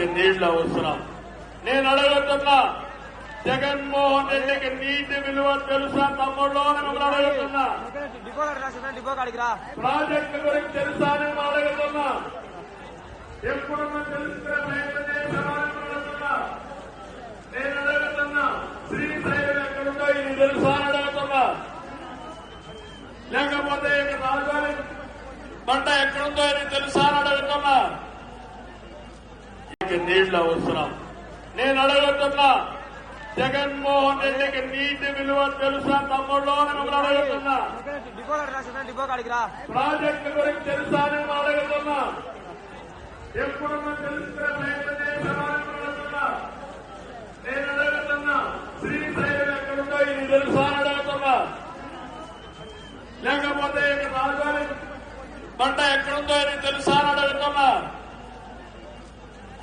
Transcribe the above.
నీటికి నీళ్ళు అవసరం. నేను అడుగుతున్నా జగన్మోహన్ రెడ్డికి నీటి విలువ తెలుసా తమ్ముళ్ళు అని మిమ్మల్ని అడుగుతున్నా ప్రాజెక్టు గురించి తెలుసా నేను మిమ్మల్ని అడుగుతున్నా ఎప్పుడన్నా తెలుసుకునే నేను అడుగుతున్నా శ్రీశైలం ఎక్కడుందో ఇది తెలుసా అని అడుగుతున్నా లేకపోతే ఇక రాజధాని పంట ఎక్కడుందో ఇది తెలుసా అని అడుగుతున్నా నీటికి నీళ్ళు అవసరం. నేను అడుగుతున్నా జగన్మోహన్ రెడ్డికి నీటి విలువ తెలుసా తమ్ముళ్ళు అని మిమ్మల్ని అడుగుతున్నా ప్రాజెక్టు గురించి తెలుసా నేను మిమ్మల్ని అడుగుతున్నా ఎప్పుడన్నా తెలుసుకునే ప్రయత్నం నేను అడుగుతున్నా శ్రీశైలం ఎక్కడుందో ఇది తెలుసా అని అడుగుతున్నా లేకపోతే రాజధాని పంట ఎక్కడుందో ఇది తెలుసా అని అడుగుతున్నా